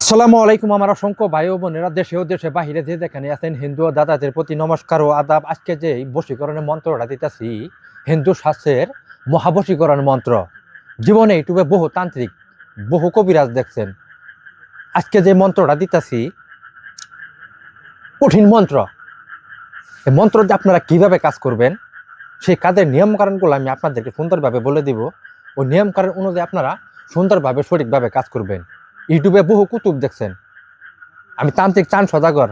আসসালামু আলাইকুম, আমার অসংখ্য ভাই ও বোনেরা দেশে ও দেশে বাহিরে যে যেখানে আছেন হিন্দু ও দাদাদের প্রতি নমস্কার ও আদাব, আজকে যে বশীকরণের মন্ত্রটা দিতেছি, হিন্দু শাস্ত্রের মহাবশীকরণ মন্ত্র। জীবনে ইউটিউবে বহু তান্ত্রিক, বহু কবিরাজ দেখছেন। আজকে যে মন্ত্রটা দিতেছি, কঠিন মন্ত্র। এই মন্ত্র যে আপনারা কীভাবে কাজ করবেন, সেই কাজের নিয়মকানুনগুলো আমি আপনাদেরকে সুন্দরভাবে বলে দিব। ওই নিয়মকানুন অনুযায়ী আপনারা সুন্দরভাবে, সঠিকভাবে কাজ করবেন। ইউটিউবে বহু কুতুব দেখছেন। আমি তান্ত্রিক চান সদাগর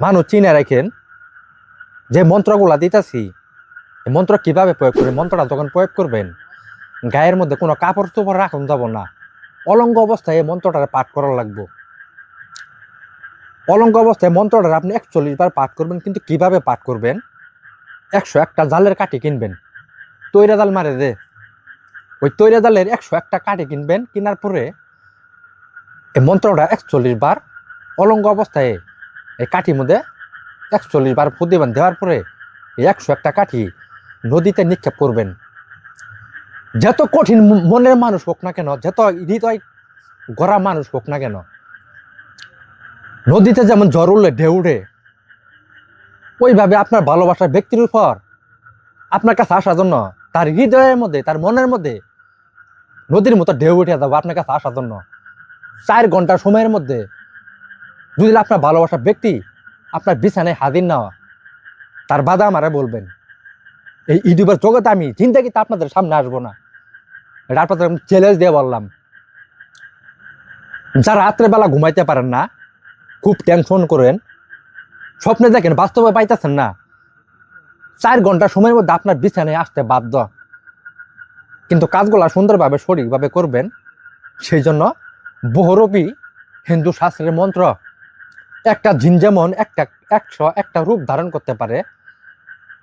মানুষ চিনে রাখেন যে মন্ত্রগুলা দিতেছি মন্ত্র কীভাবে প্রয়োগ করবেন, মন্ত্রটা যখন প্রয়োগ করবেন, গায়ের মধ্যে কোনো কাপড় চোপড় রাখুন যাব না। অলঙ্গ অবস্থায় এই মন্ত্রটা পাঠ করা লাগবে। অলঙ্গ অবস্থায় মন্ত্রটা আপনি একচল্লিশ বার পাঠ করবেন, কিন্তু কীভাবে পাঠ করবেন? একশো একটা জালের কাঠি কিনবেন। তৈরা জাল মারে দে। ওই তৈরা জালের একশো একটা কাঠি কিনবেন, কেনার পরে এই মন্ত্রটা একচল্লিশ বার অলঙ্গ অবস্থায় এই কাঠির মধ্যে একচল্লিশ বার ফুদিবান দেওয়ার পরে এই একশো একটা কাঠি নদীতে নিক্ষেপ করবেন। যত কঠিন মনের মানুষ হোক না কেন, যত হৃদয় গড়া মানুষ হোক না কেন, নদীতে যেমন জ্বর উঠলে ঢেউ উঠে, ওইভাবে আপনার ভালোবাসার ব্যক্তির উপর আপনার কাছে আসার জন্য তার হৃদয়ের মধ্যে, তার মনের মধ্যে নদীর মতো ঢেউ উঠে যাব আপনার কাছে আসার জন্য। চার ঘণ্টার সময়ের মধ্যে যদি আপনার ভালোবাসার ব্যক্তি আপনার বিছানায় হাজির না তার বাধা আমারে বলবেন, এই ইউটিউবের জগতে আমি জিন্দাগিতে আপনাদের সামনে আসব না। এটা আপনাদের আমি চ্যালেঞ্জ দিয়ে বললাম। যারা রাত্রেবেলা ঘুমাইতে পারেন না, খুব টেনশন করেন। স্বপ্নে দেখেন বাস্তবে পাইতেছেন না। চার ঘণ্টা সময়ের মধ্যে আপনার বিছানায় আসতে বাধ্য। কিন্তু কাজগুলা সুন্দরভাবে সঠিকভাবে করবেন সেই জন্য বহুরূপী হিন্দু শাস্ত্রের মন্ত্র, একটা জিন যেমন একটা একশো একটা রূপ ধারণ করতে পারে,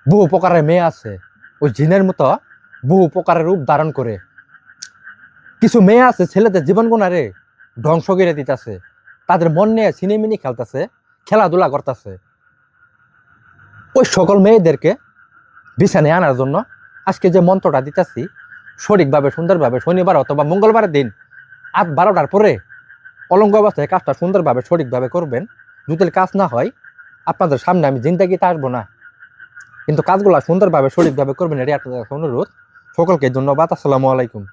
বহু প্রকারের মেয়ে আছে, ওই জিনের মতো বহু প্রকারের রূপ ধারণ করে। কিছু মেয়ে আছে, ছেলেদের জীবন গুণারে ধ্বংস গিরে দিতেছে, তাদের মন নিয়ে সিনেমিনি খেলতেছে, খেলাধুলা করতেছে। ওই সকল মেয়েদেরকে বিছানায় আনার জন্য আজকে যে মন্ত্রটা দিতেছি সঠিকভাবে, সুন্দরভাবে শনিবার অথবা মঙ্গলবারের দিন আট বারোটার পরে অলঙ্গ অবস্থায় কাজটা সুন্দরভাবে, সঠিকভাবে করবেন। যদি কাজ না হয়, আপনাদের সামনে আমি জিন্দাগিতে আসব না। কিন্তু কাজগুলো সুন্দরভাবে, সঠিকভাবে করবেন, এটাই আপনাদের অনুরোধ। সকলকে ধন্যবাদ। আসসালামু আলাইকুম।